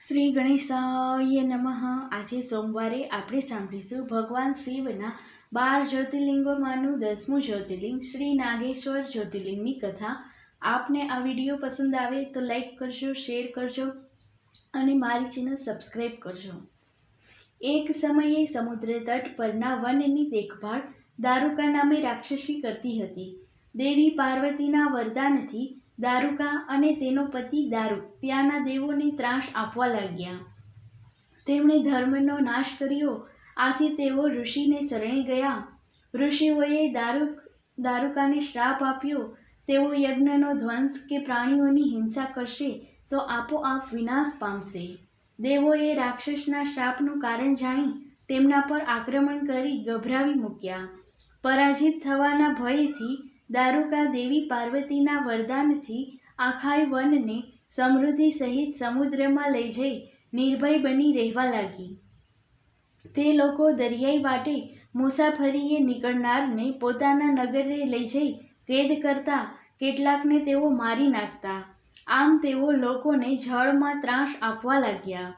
શ્રી ગણેશાય નમઃ. આજે સોમવારે આપણે સાંભળીશું ભગવાન શિવના બાર જ્યોતિર્લિંગોમાંનું દસમું જ્યોતિર્લિંગ શ્રી નાગેશ્વર જ્યોતિર્લિંગની કથા. આપને આ વીડિયો પસંદ આવે તો લાઈક કરજો, શેર કરજો અને મારી ચેનલ સબસ્ક્રાઈબ કરજો. એક સમયે સમુદ્ર તટ પરના વનની દેખભાળ દારૂકા નામે રાક્ષસી કરતી હતી. દેવી પાર્વતીના વરદાનથી દારૂકા અને તેનો પતિ દારૂક ત્યાંના દેવોને ત્રાસ આપવા લાગ્યા. તેમણે ધર્મનો નાશ કર્યો. આથી તેઓ ઋષિને શરણે ગયા. ઋષિઓએ દારૂક દારૂકાને શ્રાપ આપ્યો. તેઓ યજ્ઞનો ધ્વંસ કે પ્રાણીઓની હિંસા કરશે તો આપોઆપ વિનાશ પામશે. દેવોએ રાક્ષસના શ્રાપનું કારણ જાણી તેમના પર આક્રમણ કરી ગભરાવી મૂક્યા. પરાજિત થવાના ભયથી દારૂકા દેવી પાર્વતીના વરદાનથી આખાય વનને સમૃદ્ધિ સહિત સમુદ્રમાં લઈ જઈ નિર્ભય બની રહેવા લાગી. તે લોકો દરિયાઈ વાટે મુસાફરીએ નીકળનારને પોતાના નગરે લઈ જઈ કેદ કરતા કેટલાકને તેઓ મારી નાખતા. આમ તેઓ લોકોને જળમાં ત્રાસ આપવા લાગ્યા.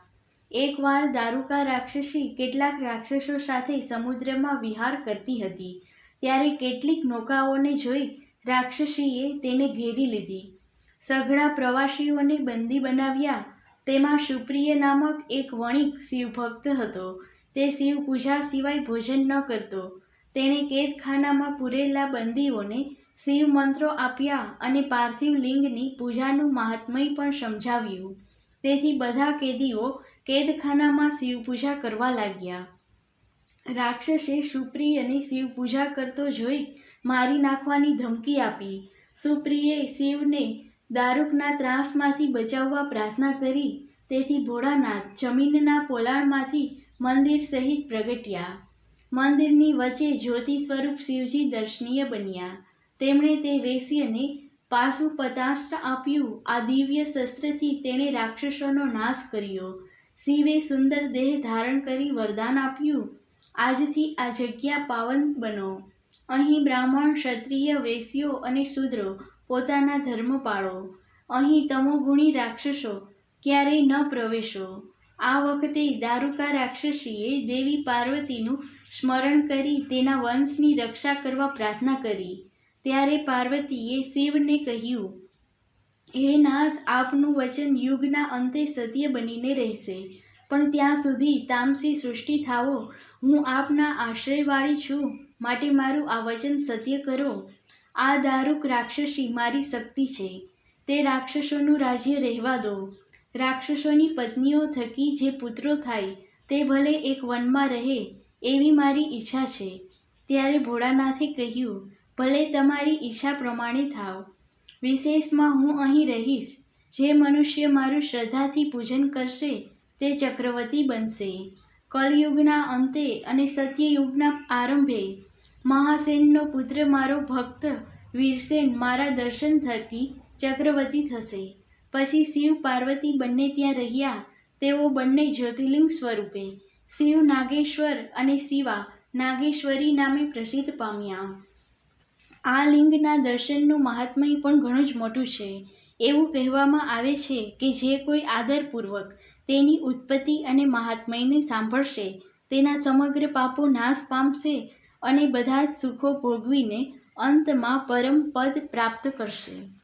એકવાર દારૂકા રાક્ષસી કેટલાક રાક્ષસો સાથે સમુદ્રમાં વિહાર કરતી હતી. ત્યારે કેટલીક નૌકાઓને જોઈ રાક્ષસીએ તેને ઘેરી લીધી. સઘળા પ્રવાસીઓને બંદી બનાવ્યા. તેમાં સુપ્રિય નામક એક વણિક શિવભક્ત હતો. તે શિવ પૂજા સિવાય ભોજન ન કરતો. તેણે કેદખાનામાં પૂરેલા બંદીઓને શિવ મંત્રો આપ્યા અને પાર્થિવ લિંગની પૂજાનું મહાત્મય પણ સમજાવ્યું. તેથી બધા કેદીઓ કેદખાનામાં શિવ પૂજા કરવા લાગ્યા. રાક્ષસે સુપ્રિયને શિવ પૂજા કરતો જોઈ મારી નાખવાની ધમકી આપી. સુપ્રિયે શિવને દારૂકના ત્રાસમાંથી બચાવવા પ્રાર્થના કરી. તેથી ભોળાનાથ જમીનના પોલાણમાંથી મંદિર સહિત પ્રગટ્યા. મંદિરની વચ્ચે જ્યોતિ સ્વરૂપ શિવજી દર્શનીય બન્યા. તેમણે તે વેશ્યને પાશુપતાસ્ત્ર આપ્યું. આ દિવ્ય શસ્ત્રથી તેણે રાક્ષસોનો નાશ કર્યો. શિવે સુંદર દેહ ધારણ કરી વરદાન આપ્યું. આજથી આ જગ્યા પાવન બનો. અહીં બ્રાહ્મણ, ક્ષત્રિય, વૈશ્યો અને શૂદ્રો પોતાના ધર્મ પાળો. અહીં તમોગુણી રાક્ષસો ક્યારેય ન પ્રવેશો. આ વખતે દારૂકા રાક્ષસીએ દેવી પાર્વતીનું સ્મરણ કરી તેના વંશની રક્ષા કરવા પ્રાર્થના કરી. ત્યારે પાર્વતીએ શિવને કહ્યું, હે નાથ, આપનું વચન યુગના અંતે સત્ય બનીને રહેશે. પણ ત્યાં સુધી તામસી સૃષ્ટિ થાવો હું આપના આશ્રયવાળી છું. માટે મારું આ વચન સત્ય કરો. આ દારૂક રાક્ષસી મારી શક્તિ છે. તે રાક્ષસોનું રાજ્ય રહેવા દો. રાક્ષસોની પત્નીઓ થકી જે પુત્રો થાય, તે ભલે એક વનમાં રહે, એવી મારી ઈચ્છા છે. ત્યારે ભોળાનાથે કહ્યું, ભલે તમારી ઈચ્છા પ્રમાણે થાવ. વિશેષમાં હું અહીં રહીશ. જે મનુષ્ય મારું શ્રદ્ધાથી પૂજન કરશે તે ચક્રવર્તી બનશે. કલયુગના અંતે અને સત્યયુગના આરંભે મહાસેનનો પુત્ર મારો ભક્ત વીરસેન મારા દર્શન થકી ચક્રવર્તી થશે. પછી શિવ પાર્વતી બંને ત્યાં રહ્યા, તેઓ બંને જ્યોતિર્લિંગ સ્વરૂપે. શિવ નાગેશ્વર અને શિવા નાગેશ્વરી નામે પ્રસિદ્ધ પામ્યા. આ લિંગના દર્શનનું મહાત્મય પણ ઘણું જ મોટું છે. એવું કહેવામાં આવે છે કે જે કોઈ આદરપૂર્વક તેની ઉત્પત્તિ અને મહાત્મયને સાંભળશે. તેના સમગ્ર પાપો નાશ પામશે અને બધા જ સુખો ભોગવીને અંતમાં પરમ પદ પ્રાપ્ત કરશે.